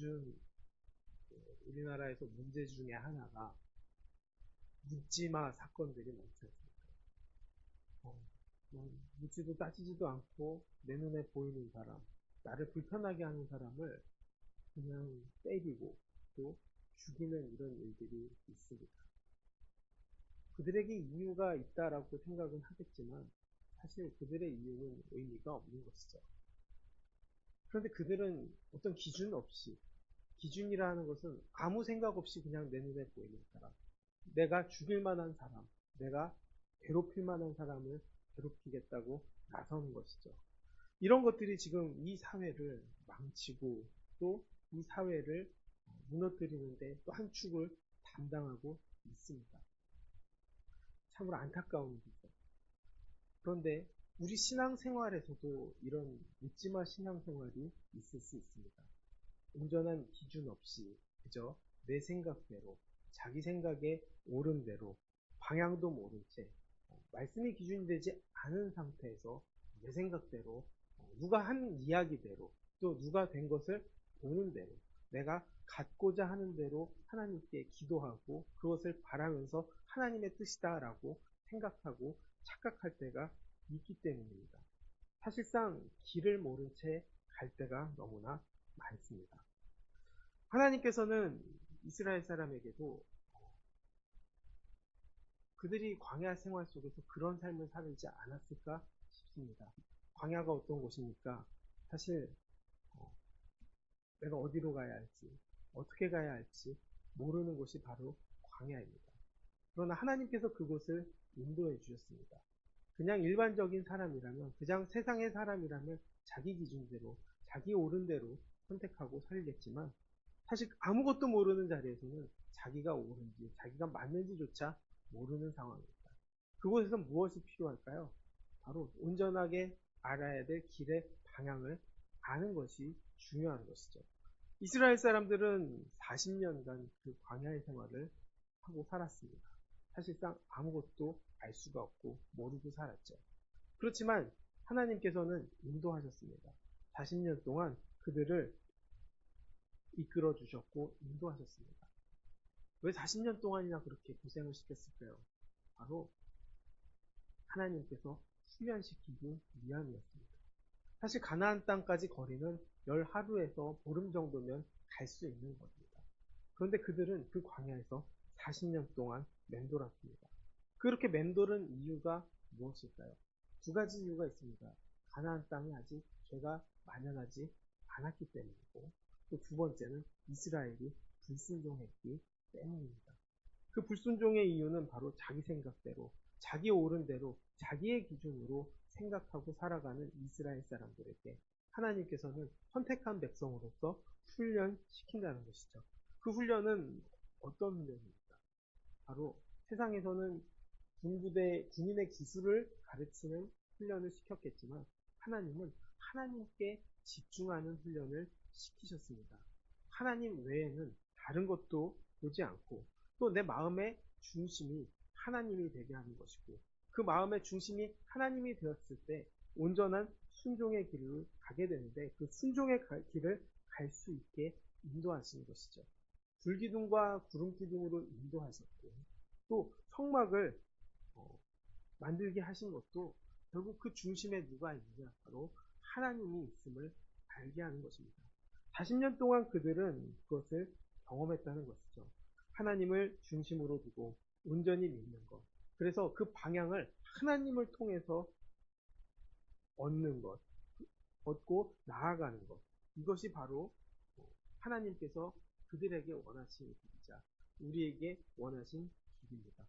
요즘 우리나라에서 문제 중에 하나가 묻지마 사건들이 많지 않습니까? 어, 뭐 묻지도 따지지도 않고 내 눈에 보이는 사람, 나를 불편하게 하는 사람을 그냥 때리고 또 죽이는 이런 일들이 있습니다. 그들에게 이유가 있다라고 생각은 하겠지만 사실 그들의 이유는 의미가 없는 것이죠. 그런데 그들은 어떤 기준 없이 기준이라는 것은 아무 생각 없이 그냥 내 눈에 보이는 사람, 내가 죽일 만한 사람, 내가 괴롭힐 만한 사람을 괴롭히겠다고 나서는 것이죠. 이런 것들이 지금 이 사회를 망치고 또 이 사회를 무너뜨리는데 또 한 축을 담당하고 있습니다. 참으로 안타까운 일이죠. 그런데 우리 신앙생활에서도 이런 묻지마 신앙생활이 있을 수 있습니다. 온전한 기준 없이 그저 내 생각대로 자기 생각에 옳은 대로 방향도 모른 채 어, 말씀이 기준이 되지 않은 상태에서 내 생각대로 어, 누가 한 이야기대로 또 누가 된 것을 보는 대로 내가 갖고자 하는 대로 하나님께 기도하고 그것을 바라면서 하나님의 뜻이다라고 생각하고 착각할 때가 있기 때문입니다. 사실상 길을 모른 채 갈 때가 너무나 많습니다. 하나님께서는 이스라엘 사람에게도 그들이 광야 생활 속에서 그런 삶을 살지 않았을까 싶습니다. 광야가 어떤 곳입니까? 사실 어, 내가 어디로 가야 할지 어떻게 가야 할지 모르는 곳이 바로 광야입니다. 그러나 하나님께서 그곳을 인도해 주셨습니다. 그냥 일반적인 사람이라면, 그냥 세상의 사람이라면 자기 기준대로, 자기 옳은 대로 선택하고 살겠지만, 사실 아무것도 모르는 자리에서는 자기가 옳은지, 자기가 맞는지조차 모르는 상황입니다. 그곳에서 무엇이 필요할까요? 바로 온전하게 알아야 될 길의 방향을 아는 것이 중요한 것이죠. 이스라엘 사람들은 40년간 그 광야의 생활을 하고 살았습니다. 사실상 아무것도 알 수가 없고 모르고 살았죠. 그렇지만 하나님께서는 인도하셨습니다. 40년 동안 그들을 이끌어 주셨고 인도하셨습니다. 왜 40년 동안이나 그렇게 고생을 시켰을까요? 바로 하나님께서 훈련시키기 위함이었습니다. 사실 가나안 땅까지 거리는 열 하루에서 보름 정도면 갈 수 있는 겁니다. 그런데 그들은 그 광야에서 40년 동안 맴돌았습니다. 그렇게 맴도는 이유가 무엇일까요? 두 가지 이유가 있습니다. 가나안 땅이 아직 죄가 만연하지 않았기 때문이고 또 두 번째는 이스라엘이 불순종했기 때문입니다. 그 불순종의 이유는 바로 자기 생각대로 자기 옳은 대로 자기의 기준으로 생각하고 살아가는 이스라엘 사람들에게 하나님께서는 선택한 백성으로서 훈련시킨다는 것이죠. 그 훈련은 어떤 훈련입니까? 바로 세상에서는 군부대, 군인의 기술을 가르치는 훈련을 시켰겠지만 하나님은 하나님께 집중하는 훈련을 시키셨습니다. 하나님 외에는 다른 것도 보지 않고 또 내 마음의 중심이 하나님이 되게 하는 것이고 그 마음의 중심이 하나님이 되었을 때 온전한 순종의 길을 가게 되는데 그 순종의 길을 갈 수 있게 인도하시는 것이죠. 불기둥과 구름기둥으로 인도하셨고 또 성막을 어, 만들게 하신 것도 결국 그 중심에 누가 있느냐 바로 하나님이 있음을 알게 하는 것입니다. 40년 동안 그들은 그것을 경험했다는 것이죠. 하나님을 중심으로 두고 온전히 믿는 것. 그래서 그 방향을 하나님을 통해서 얻는 것, 얻고 나아가는 것. 이것이 바로 하나님께서 그들에게 원하신 길이자 우리에게 원하신 길입니다.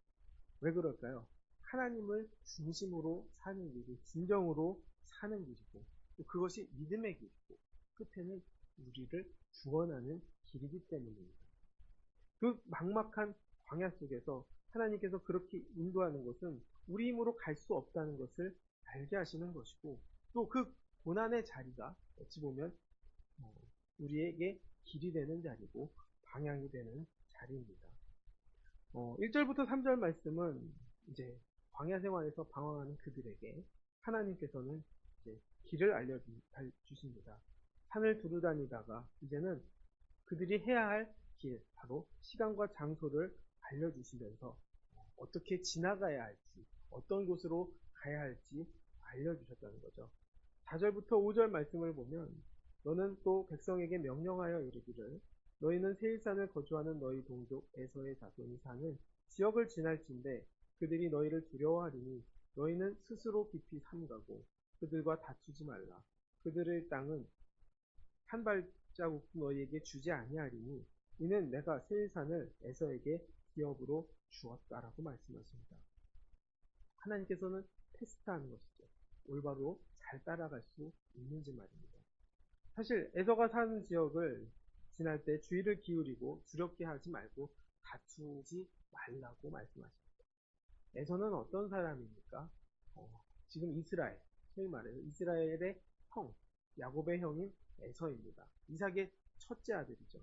왜 그럴까요? 하나님을 중심으로 사는 길이 진정으로 사는 길이고 또 그것이 믿음의 길이고 끝에는 우리를 구원하는 길이기 때문입니다. 그 막막한 광야 속에서 하나님께서 그렇게 인도하는 것은 우리 힘으로 갈 수 없다는 것을 알게 하시는 것이고 또 그 고난의 자리가 어찌 보면 어, 우리에게 길이 되는 자리고 방향이 되는 자리입니다. 어, 1절부터 3절 말씀은 이제 광야 생활에서 방황하는 그들에게 하나님께서는 길을 알려주십니다. 산을 두루 다니다가 이제는 그들이 해야 할 길, 바로 시간과 장소를 알려주시면서 어떻게 지나가야 할지, 어떤 곳으로 가야 할지 알려주셨다는 거죠. 4절부터 5절 말씀을 보면 너는 또 백성에게 명령하여 이르기를 너희는 세일산을 거주하는 너희 동족 에서의 자손이 사는 지역을 지날진데 그들이 너희를 두려워하리니 너희는 스스로 깊이 삼가고 그들과 다투지 말라. 그들의 땅은 한 발자국 너희에게 주지 아니하리니 이는 내가 세일산을 에서에게 기업으로 주었다라고 말씀하십니다. 하나님께서는 테스트하는 것이죠. 올바로 잘 따라갈 수 있는지 말입니다. 사실 에서가 사는 지역을 지날 때 주의를 기울이고 두렵게 하지 말고 다투지 말라고 말씀하십니다. 에서는 어떤 사람입니까? 어, 지금 이스라엘, 소위 말해서 이스라엘의 형, 야곱의 형인 에서입니다. 이삭의 첫째 아들이죠.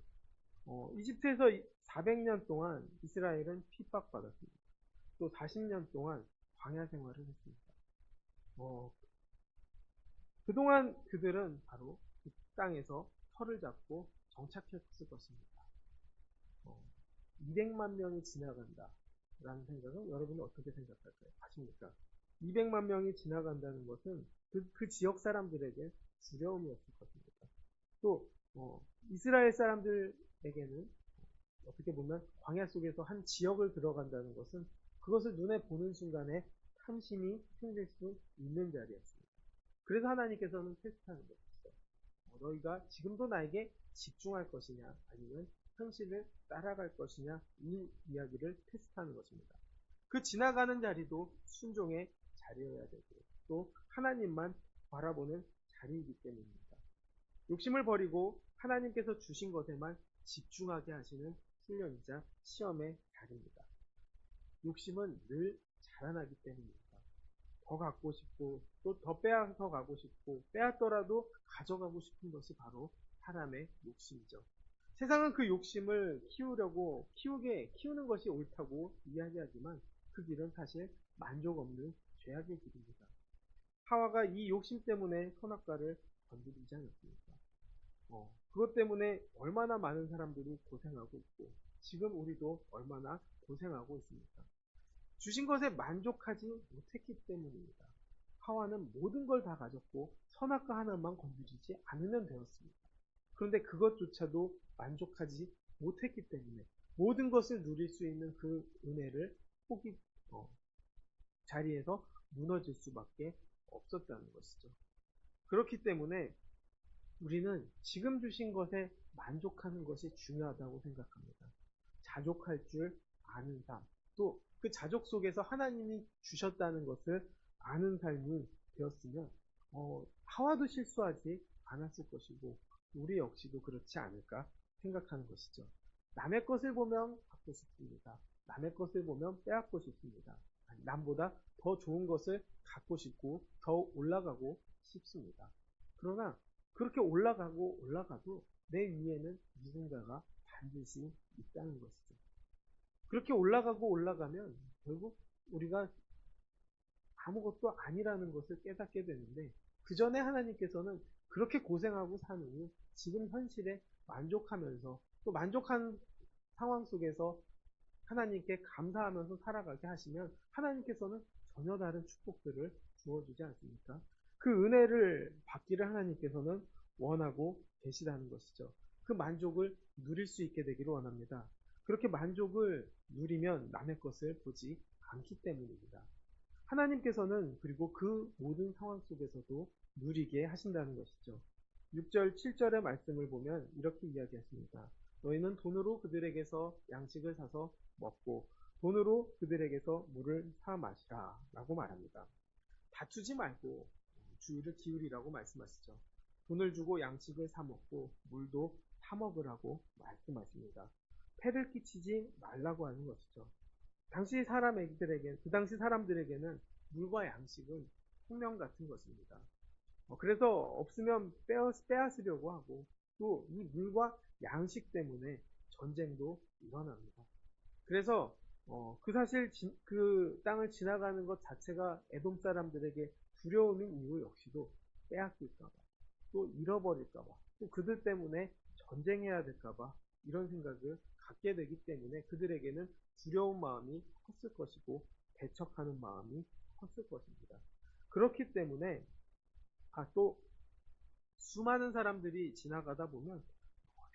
어, 이집트에서 400년 동안 이스라엘은 핍박받았습니다. 또 40년 동안 광야 생활을 했습니다. 어, 그동안 그들은 바로 그 땅에서 터를 잡고 정착했을 것입니다. 어, 200만 명이 지나간다. 라는 생각은 여러분은 어떻게 생각할까요? 아십니까? 200만 명이 지나간다는 것은 그, 그 지역 사람들에게 두려움이었을 것입니다. 또 어, 이스라엘 사람들에게는 어떻게 보면 광야 속에서 한 지역을 들어간다는 것은 그것을 눈에 보는 순간에 탐심이 생길 수 있는 자리였습니다. 그래서 하나님께서는 테스트하는 것이죠. 어, 너희가 지금도 나에게 집중할 것이냐 아니면 현실을 따라갈 것이냐 이 이야기를 테스트하는 것입니다. 그 지나가는 자리도 순종의 자리여야 되고 또 하나님만 바라보는 자리이기 때문입니다. 욕심을 버리고 하나님께서 주신 것에만 집중하게 하시는 훈련이자 시험의 자리입니다. 욕심은 늘 자라나기 때문입니다. 더 갖고 싶고 또 더 빼앗아 가고 싶고 빼앗더라도 가져가고 싶은 것이 바로 사람의 욕심이죠. 세상은 그 욕심을 키우려고 키우게 키우는 것이 옳다고 이야기하지만 그 길은 사실 만족 없는 죄악의 길입니다. 하와가 이 욕심 때문에 선악과를 건드리지 않았습니까? 어, 그것 때문에 얼마나 많은 사람들이 고생하고 있고 지금 우리도 얼마나 고생하고 있습니까? 주신 것에 만족하지 못했기 때문입니다. 하와는 모든 걸 다 가졌고 선악과 하나만 건드리지 않으면 되었습니다. 그런데 그것조차도 만족하지 못했기 때문에 모든 것을 누릴 수 있는 그 은혜를 포기 어, 자리에서 무너질 수밖에 없었다는 것이죠. 그렇기 때문에 우리는 지금 주신 것에 만족하는 것이 중요하다고 생각합니다. 자족할 줄 아는 삶, 또 그 자족 속에서 하나님이 주셨다는 것을 아는 삶이 되었으면 어, 하와도 실수하지 않았을 것이고 우리 역시도 그렇지 않을까 생각하는 것이죠. 남의 것을 보면 갖고 싶습니다. 남의 것을 보면 빼앗고 싶습니다. 남보다 더 좋은 것을 갖고 싶고 더 올라가고 싶습니다. 그러나 그렇게 올라가고 올라가도 내 위에는 누군가가 반드시 있다는 것이죠. 그렇게 올라가고 올라가면 결국 우리가 아무것도 아니라는 것을 깨닫게 되는데 그 전에 하나님께서는 그렇게 고생하고 사느니 지금 현실에 만족하면서 또 만족한 상황 속에서 하나님께 감사하면서 살아가게 하시면 하나님께서는 전혀 다른 축복들을 주어주지 않습니까? 그 은혜를 받기를 하나님께서는 원하고 계시다는 것이죠. 그 만족을 누릴 수 있게 되기를 원합니다. 그렇게 만족을 누리면 남의 것을 보지 않기 때문입니다. 하나님께서는 그리고 그 모든 상황 속에서도 누리게 하신다는 것이죠. 6절, 7절의 말씀을 보면 이렇게 이야기하십니다. 너희는 돈으로 그들에게서 양식을 사서 먹고 돈으로 그들에게서 물을 사 마시라 라고 말합니다. 다투지 말고 주의를 기울이라고 말씀하시죠. 돈을 주고 양식을 사 먹고 물도 사 먹으라고 말씀하십니다. 패를 끼치지 말라고 하는 것이죠. 당시 사람들에게 그 당시 사람들에게는 물과 양식은 생명 같은 것입니다. 어, 그래서 없으면 빼앗, 으려고 하고 또 이 물과 양식 때문에 전쟁도 일어납니다. 그래서 어, 그 사실 지, 그 땅을 지나가는 것 자체가 에돔 사람들에게 두려움인 이유 역시도 빼앗길까봐 또 잃어버릴까봐 또 그들 때문에 전쟁해야 될까봐 이런 생각을 갖게 되기 때문에 그들에게는 두려운 마음이 컸을 것이고 배척하는 마음이 컸을 것입니다. 그렇기 때문에 아, 또 수많은 사람들이 지나가다 보면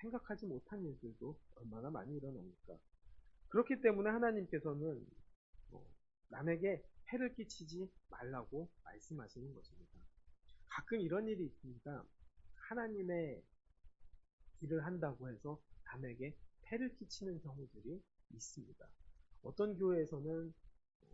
생각하지 못한 일들도 얼마나 많이 일어납니까? 그렇기 때문에 하나님께서는 어, 남에게 해를 끼치지 말라고 말씀하시는 것입니다. 가끔 이런 일이 있습니다. 하나님의 일을 한다고 해서 남에게 해를 끼치는 경우들이 있습니다. 어떤 교회에서는 어,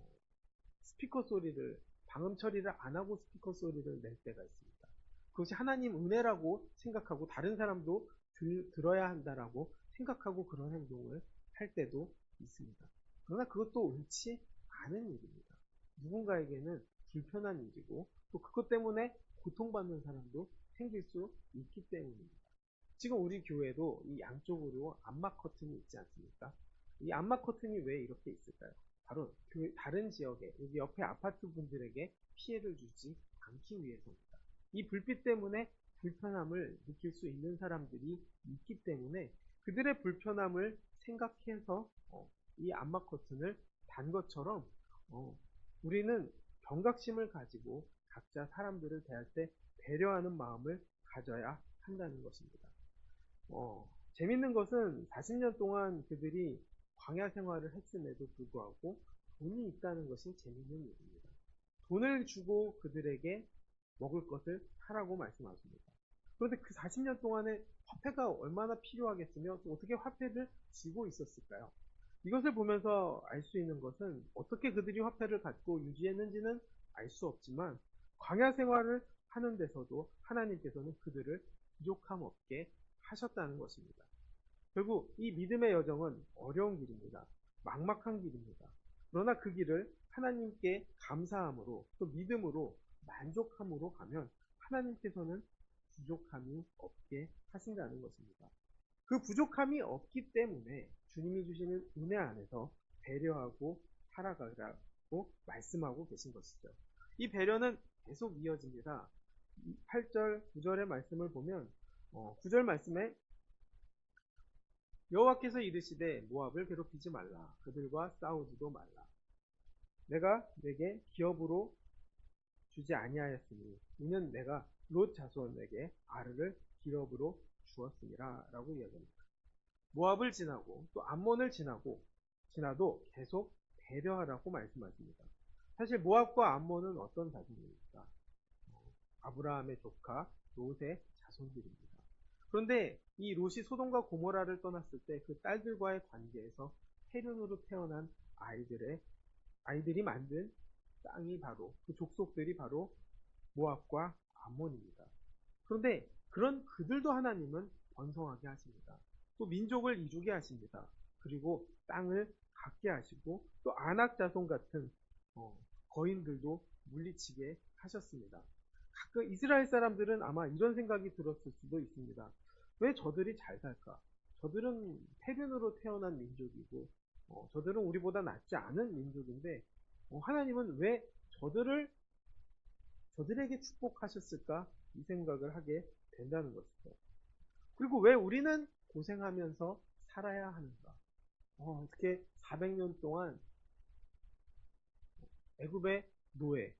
스피커 소리를 방음 처리를 안 하고 스피커 소리를 낼 때가 있습니다. 그것이 하나님 은혜라고 생각하고 다른 사람도 들, 들어야 한다라고 생각하고 그런 행동을 할 때도 있습니다. 그러나 그것도 옳지 않은 일입니다. 누군가에게는 불편한 일이고 또 그것 때문에 고통받는 사람도 생길 수 있기 때문입니다. 지금 우리 교회도 이 양쪽으로 암막 커튼이 있지 않습니까? 이 암막 커튼이 왜 이렇게 있을까요? 바로 교회 다른 지역에 여기 옆에 아파트 분들에게 피해를 주지 않기 위해서입니다. 이 불빛 때문에 불편함을 느낄 수 있는 사람들이 있기 때문에 그들의 불편함을 생각해서 어, 이 암막 커튼을 단 것처럼 어, 우리는 경각심을 가지고 각자 사람들을 대할 때 배려하는 마음을 가져야 한다는 것입니다. 어, 재밌는 것은 40년 동안 그들이 광야 생활을 했음에도 불구하고 돈이 있다는 것이 재밌는 일입니다. 돈을 주고 그들에게 먹을 것을 사라고 말씀하십니다. 그런데 그 40년 동안에 화폐가 얼마나 필요하겠으며 또 어떻게 화폐를 쥐고 있었을까요? 이것을 보면서 알 수 있는 것은 어떻게 그들이 화폐를 갖고 유지했는지는 알 수 없지만 광야 생활을 하는 데서도 하나님께서는 그들을 부족함 없게 하셨다는 것입니다. 결국 이 믿음의 여정은 어려운 길입니다. 막막한 길입니다. 그러나 그 길을 하나님께 감사함으로 또 믿음으로 만족함으로 가면 하나님께서는 부족함이 없게 하신다는 것입니다. 그 부족함이 없기 때문에 주님이 주시는 은혜 안에서 배려하고 살아가라고 말씀하고 계신 것이죠. 이 배려는 계속 이어집니다. 8절, 9절의 말씀을 보면 9절 어, 말씀에 여호와께서 이르시되 모압을 괴롭히지 말라 그들과 싸우지도 말라 내가 내게 기업으로 주지 아니하였으니 이는 내가 롯 자손에게 아르를 기업으로 주었으니라 라고 이야기합니다. 모압을 지나고 또 암몬을 지나고 지나도 계속 배려하라고 말씀하십니다. 사실 모압과 암몬은 어떤 자손입니까? 어, 아브라함의 조카 롯의 자손들입니다. 그런데 이 롯이 소돔과 고모라를 떠났을 때 그 딸들과의 관계에서 해륜으로 태어난 아이들의 아이들이 만든 땅이 바로 그 족속들이 바로 모압과 암몬입니다. 그런데 그런 그들도 하나님은 번성하게 하십니다. 또 민족을 이주게 하십니다. 그리고 땅을 갖게 하시고 또 안악 자손 같은 어, 거인들도 물리치게 하셨습니다. 가끔 이스라엘 사람들은 아마 이런 생각이 들었을 수도 있습니다. 왜 저들이 잘 살까? 저들은 폐륜으로 태어난 민족이고 어, 저들은 우리보다 낫지 않은 민족인데 어, 하나님은 왜 저들을 저들에게 축복하셨을까? 이 생각을 하게 된다는 것이죠. 그리고 왜 우리는 고생하면서 살아야 하는가? 어, 어떻게 400년 동안 애굽의 노예,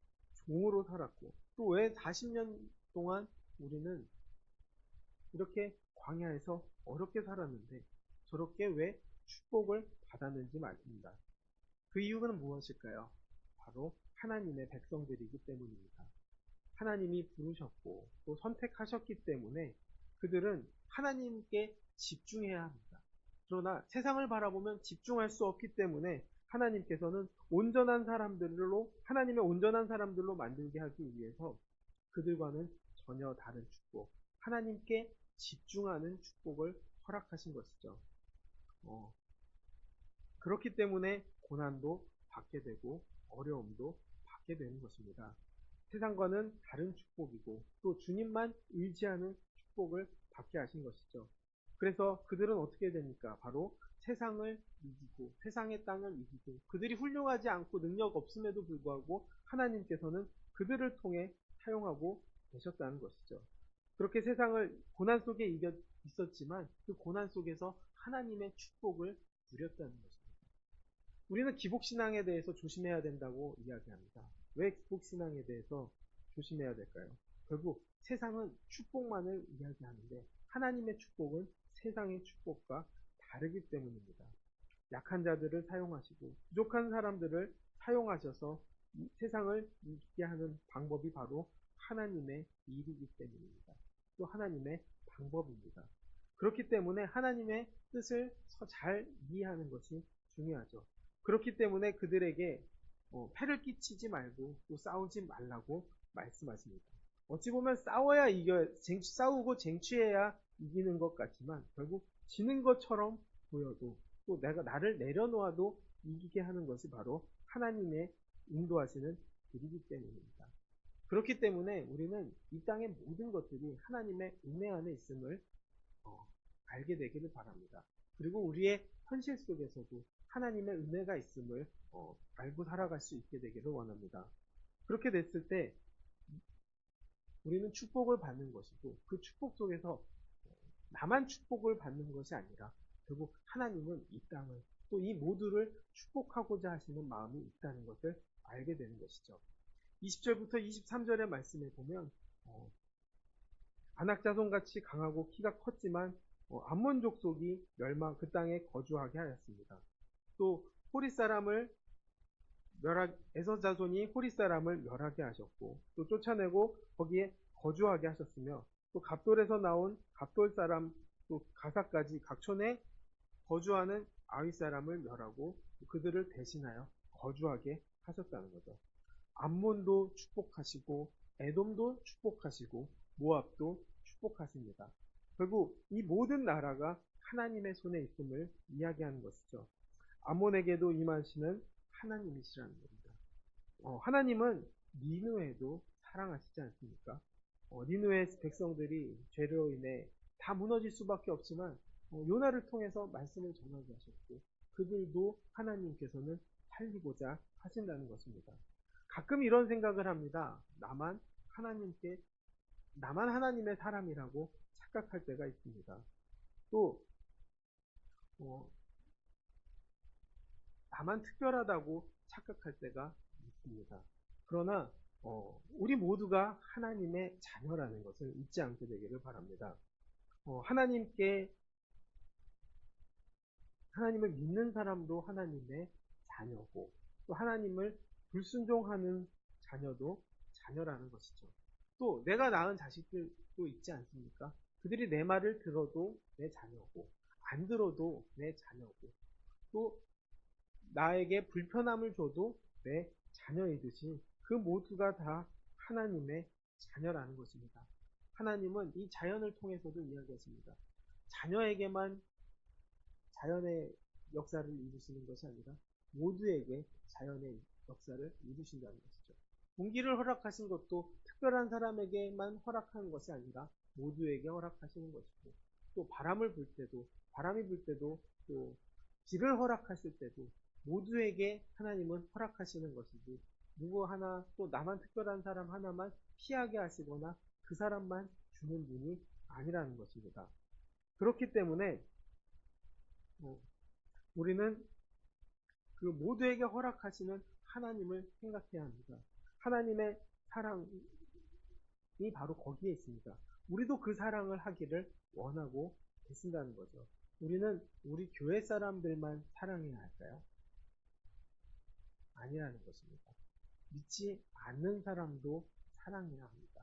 종으로 살았고 또 왜 40년 동안 우리는 이렇게 광야에서 어렵게 살았는데 저렇게 왜 축복을 받았는지 말입니다. 그 이유는 무엇일까요? 바로 하나님의 백성들이기 때문입니다. 하나님이 부르셨고 또 선택하셨기 때문에 그들은 하나님께 집중해야 합니다. 그러나 세상을 바라보면 집중할 수 없기 때문에 하나님께서는 온전한 사람들로 하나님의 온전한 사람들로 만들게 하기 위해서 그들과는 전혀 다른 축복, 하나님께 집중하는 축복을 허락하신 것이죠. 어, 그렇기 때문에 고난도 받게 되고 어려움도 받게 되는 것입니다. 세상과는 다른 축복이고 또 주님만 의지하는 축복을 받게 하신 것이죠. 그래서 그들은 어떻게 됩니까? 바로 세상을 이기고 세상의 땅을 이기고 그들이 훌륭하지 않고 능력 없음에도 불구하고 하나님께서는 그들을 통해 사용하고 계셨다는 것이죠. 그렇게 세상을 고난 속에 이겨, 있었지만 그 고난 속에서 하나님의 축복을 누렸다는 것입니다. 우리는 기복신앙에 대해서 조심해야 된다고 이야기합니다. 왜 기복신앙에 대해서 조심해야 될까요? 결국 세상은 축복만을 이야기하는데 하나님의 축복은 세상의 축복과 다르기 때문입니다. 약한 자들을 사용하시고 부족한 사람들을 사용하셔서 세상을 이기게 하는 방법이 바로 하나님의 일이기 때문입니다. 또 하나님의 방법입니다. 그렇기 때문에 하나님의 뜻을 잘 이해하는 것이 중요하죠. 그렇기 때문에 그들에게 어, 패를 끼치지 말고 또 싸우지 말라고 말씀하십니다. 어찌 보면 싸워야 이겨, 쟁취, 싸우고 쟁취해야 이기는 것 같지만 결국 지는 것처럼 보여도 또 내가 나를 내려놓아도 이기게 하는 것이 바로 하나님의 인도하시는 길이기 때문입니다. 그렇기 때문에 우리는 이 땅의 모든 것들이 하나님의 은혜 안에 있음을 어, 알게 되기를 바랍니다. 그리고 우리의 현실 속에서도 하나님의 은혜가 있음을 어, 알고 살아갈 수 있게 되기를 원합니다. 그렇게 됐을 때 우리는 축복을 받는 것이고 그 축복 속에서 나만 축복을 받는 것이 아니라 결국 하나님은 이 땅을 또 이 모두를 축복하고자 하시는 마음이 있다는 것을 알게 되는 것이죠. 20절부터 23절의 말씀에 보면 어, 안악자손같이 강하고 키가 컸지만 어, 암몬 족속이 멸망 그 땅에 거주하게 하였습니다. 또 호리 사람을 멸하 에서 자손이 호리 사람을 멸하게 하셨고 또 쫓아내고 거기에 거주하게 하셨으며 또 갑돌에서 나온 갑돌 사람 또 가사까지 각촌에 거주하는 아위 사람을 멸하고 그들을 대신하여 거주하게 하셨다는 거죠. 암몬도 축복하시고 에돔도 축복하시고 모압도 축복하십니다. 결국 이 모든 나라가 하나님의 손에 있음을 이야기하는 것이죠. 암몬에게도 임하시는 하나님이시라는 겁니다. 어, 하나님은 니누에도 사랑하시지 않습니까? 어, 니누의 백성들이 죄로 인해 다 무너질 수밖에 없지만 어, 요나를 통해서 말씀을 전하게 하셨고 그들도 하나님께서는 살리고자 하신다는 것입니다. 가끔 이런 생각을 합니다. 나만 하나님께 나만 하나님의 사람이라고 착각할 때가 있습니다. 또 어, 나만 특별하다고 착각할 때가 있습니다. 그러나 어, 우리 모두가 하나님의 자녀라는 것을 잊지 않게 되기를 바랍니다. 어, 하나님께 하나님을 믿는 사람도 하나님의 자녀고 또 하나님을 불순종하는 자녀도 자녀라는 것이죠. 또 내가 낳은 자식들도 있지 않습니까? 그들이 내 말을 들어도 내 자녀고 안 들어도 내 자녀고 또 나에게 불편함을 줘도 내 자녀이듯이 그 모두가 다 하나님의 자녀라는 것입니다. 하나님은 이 자연을 통해서도 이야기하십니다. 자녀에게만 자연의 역사를 이루시는 것이 아니라 모두에게 자연의 역사를 이루신다는 것이죠. 공기를 허락하신 것도 특별한 사람에게만 허락하는 것이 아니라 모두에게 허락하시는 것이고 또 바람을 불 때도 바람이 불 때도 또 비를 허락하실 때도 모두에게 하나님은 허락하시는 것이지 누구 하나 또 나만 특별한 사람 하나만 피하게 하시거나 그 사람만 주는 분이 아니라는 것입니다. 그렇기 때문에 어, 우리는 그 모두에게 허락하시는 하나님을 생각해야 합니다. 하나님의 사랑이 바로 거기에 있습니다. 우리도 그 사랑을 하기를 원하고 계신다는 거죠. 우리는 우리 교회 사람들만 사랑해야 할까요? 아니라는 것입니다. 믿지 않는 사람도 사랑해야 합니다.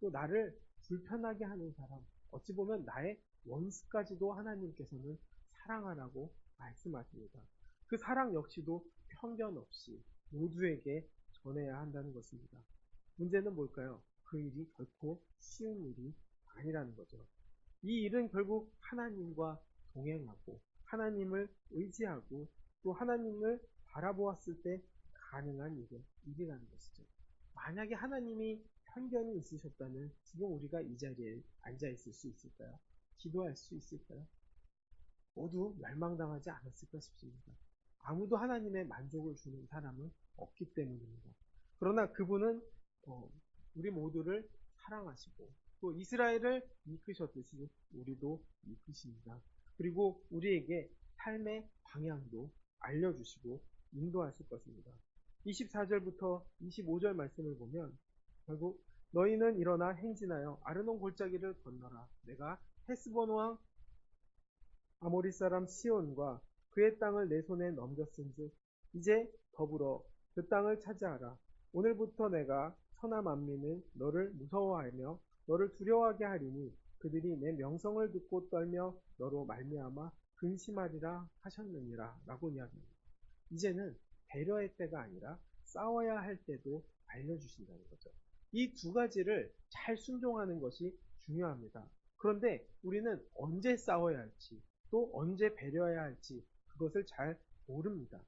또 나를 불편하게 하는 사람, 어찌 보면 나의 원수까지도 하나님께서는 사랑하라고 말씀하십니다. 그 사랑 역시도 편견 없이 모두에게 전해야 한다는 것입니다. 문제는 뭘까요? 그 일이 결코 쉬운 일이 아니라는 거죠. 이 일은 결국 하나님과 동행하고 하나님을 의지하고 또 하나님을 바라보았을 때 가능한 일이, 일이라는 것이죠. 만약에 하나님이 편견이 있으셨다면 지금 우리가 이 자리에 앉아 있을 수 있을까요? 기도할 수 있을까요? 모두 멸망당하지 않았을까 싶습니다. 아무도 하나님의 만족을 주는 사람은 없기 때문입니다. 그러나 그분은 어, 우리 모두를 사랑하시고 또또 이스라엘을 이끄셨듯이 우리도 이끄십니다. 그리고 우리에게 삶의 방향도 알려주시고 인도하실 것입니다. 24절부터 25절 말씀을 보면 결국 너희는 일어나 행진하여 아르논 골짜기를 건너라. 내가 헤스본 왕 아모리 사람 시온과 그의 땅을 내 손에 넘겼은즉 이제 더불어 그 땅을 차지하라. 오늘부터 내가 천하 만민은 너를 무서워하며 너를 두려워하게 하리니 그들이 내 명성을 듣고 떨며 너로 말미암아 근심하리라 하셨느니라 라고 이야기합니다. 이제는 배려의 때가 아니라 싸워야 할 때도 알려주신다는 거죠. 이 두 가지를 잘 순종하는 것이 중요합니다. 그런데 우리는 언제 싸워야 할지 또 언제 배려해야 할지 그것을 잘 모릅니다.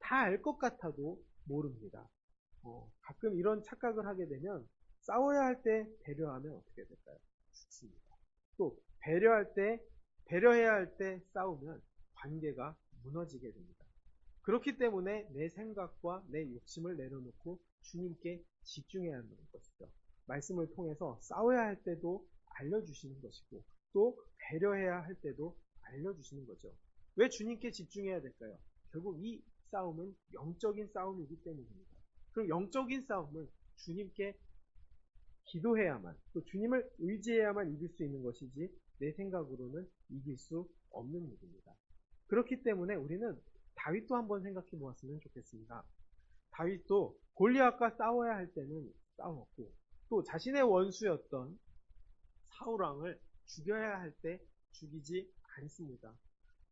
다 알 것 같아도 모릅니다. 어, 가끔 이런 착각을 하게 되면 싸워야 할 때 배려하면 어떻게 될까요? 죽습니다. 또 배려할 때 배려해야 할 때 싸우면 관계가 무너지게 됩니다. 그렇기 때문에 내 생각과 내 욕심을 내려놓고 주님께 집중해야 하는 것이죠. 말씀을 통해서 싸워야 할 때도 알려주시는 것이고 또 배려해야 할 때도 알려주시는 거죠. 왜 주님께 집중해야 될까요? 결국 이 싸움은 영적인 싸움이기 때문입니다. 그럼 영적인 싸움은 주님께 기도해야만 또 주님을 의지해야만 이길 수 있는 것이지 내 생각으로는 이길 수 없는 일입니다. 그렇기 때문에 우리는 다윗도 한번 생각해 보았으면 좋겠습니다. 다윗도 골리앗과 싸워야 할 때는 싸웠고 또 자신의 원수였던 사울왕을 죽여야 할 때 죽이지 않습니다.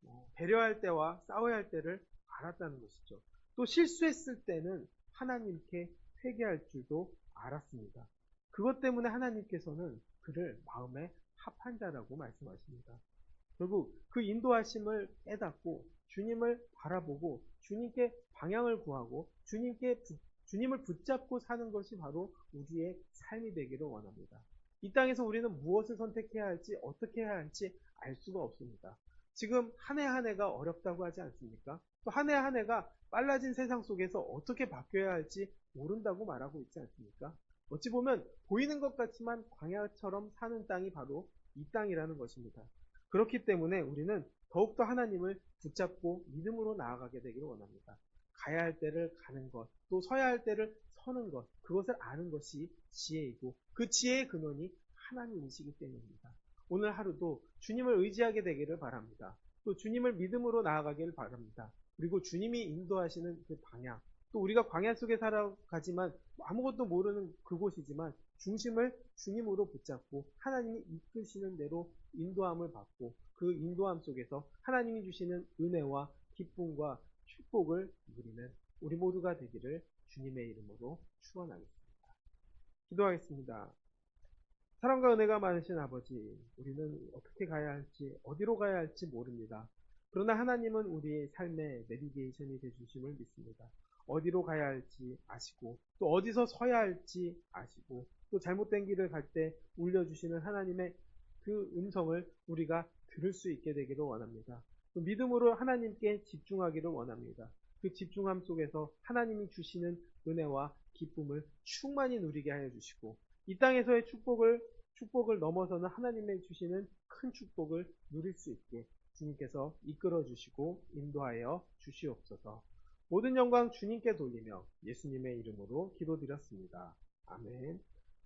어, 배려할 때와 싸워야 할 때를 알았다는 것이죠. 또 실수했을 때는 하나님께 회개할 줄도 알았습니다. 그것 때문에 하나님께서는 그를 마음에 합한 자라고 말씀하십니다. 결국 그 인도하심을 깨닫고 주님을 바라보고 주님께 방향을 구하고 주님께 주님을 붙잡고 사는 것이 바로 우리의 삶이 되기를 원합니다. 이 땅에서 우리는 무엇을 선택해야 할지 어떻게 해야 할지 알 수가 없습니다. 지금 한 해 한 해가 어렵다고 하지 않습니까? 또 한 해 한 해가 빨라진 세상 속에서 어떻게 바뀌어야 할지 모른다고 말하고 있지 않습니까? 어찌 보면 보이는 것 같지만 광야처럼 사는 땅이 바로 이 땅이라는 것입니다. 그렇기 때문에 우리는 더욱더 하나님을 붙잡고 믿음으로 나아가게 되기를 원합니다. 가야 할 때를 가는 것, 또 서야 할 때를 서는 것, 그것을 아는 것이 지혜이고 그 지혜의 근원이 하나님이시기 때문입니다. 오늘 하루도 주님을 의지하게 되기를 바랍니다. 또 주님을 믿음으로 나아가길 바랍니다. 그리고 주님이 인도하시는 그 방향, 또 우리가 광야 속에 살아가지만 아무것도 모르는 그곳이지만 중심을 주님으로 붙잡고 하나님이 이끄시는 대로 인도함을 받고 그 인도함 속에서 하나님이 주시는 은혜와 기쁨과 축복을 누리는 우리 모두가 되기를 주님의 이름으로 축원하겠습니다. 기도하겠습니다. 사랑과 은혜가 많으신 아버지, 우리는 어떻게 가야 할지, 어디로 가야 할지 모릅니다. 그러나 하나님은 우리의 삶의 내비게이션이 되주심을 믿습니다. 어디로 가야 할지 아시고 또 어디서 서야 할지 아시고 또 잘못된 길을 갈 때 울려주시는 하나님의 그 음성을 우리가 들을 수 있게 되기를 원합니다. 또 믿음으로 하나님께 집중하기를 원합니다. 그 집중함 속에서 하나님이 주시는 은혜와 기쁨을 충만히 누리게 하여 주시고 이 땅에서의 축복을 축복을 넘어서는 하나님의 주시는 큰 축복을 누릴 수 있게 주님께서 이끌어 주시고 인도하여 주시옵소서. 모든 영광 주님께 돌리며 예수님의 이름으로 기도드렸습니다. 아멘.